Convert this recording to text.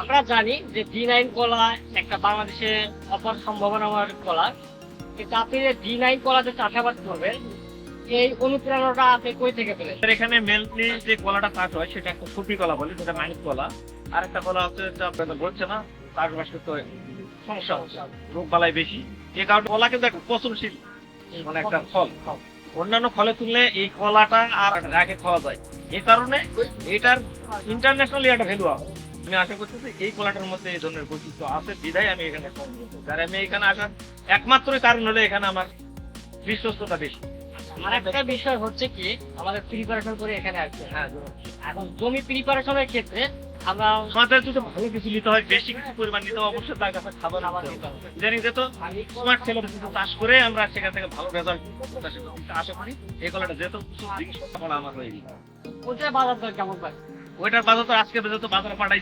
আমরা জানি যে ডি নাইন কলা একটা বাংলাদেশে অপার সম্ভাবনাময় কলা। কিন্তু আপনি যে ডি নাইন কলা যে চাষাবাদ করবেন এই অনুপ্রেরণাটা আপনি কই থেকে পেলেন? এখানে মেনলি যে কলাটা চাষ হয় সেটা একটা সুপি কলা বলে যেটা মাইনিক কলা। আর একটা কলা হচ্ছে আপনাদের বলছে না চাষবাসে তো সমস্যা হচ্ছে রোগ বালাই বেশি। এই কারণে কলা কিন্তু একটা পচনশীল মানে একটা ফল। অন্যান্য ফলে তুললে এই কলাটা আর রাগে খাওয়া যায়। এ কারণে এটার ইন্টারন্যাশনালি একটা ভ্যালু আছে আমি আশা করতেছি এই কলাটার মধ্যে এই ধরনের বৈশিষ্ট্য আছে? বিধায় আমি এখানে যারা আমি এখানে আসার একমাত্র কারণ হলো এখানে আমার বিশ্বস্ততা বেশি। আর একটা বিষয় হচ্ছে কি আমাদের প্রিপারেশন করে এখানে আসছে হ্যাঁ এখন জমি প্রিপারেশনের ক্ষেত্রে আমরা আমাদের যদি ভালো কিছু নিতে হয় বেশি কিছু পরিমাণ নিতে হয় অবশ্যই তার কাছে খাবার খাবার নিতে নিতে হবে। হবে। জানি যে তো স্মার্ট ছেলে চাষ করে আমরা সেখান থেকে ভালো রেজাল্ট আশা করি এই কলাটা যেহেতু জিনিস আমার হয়ে বাজার দর কেমন পাই ওইটার বাজার তো আজকে যেহেতু বাজারে পাঠাই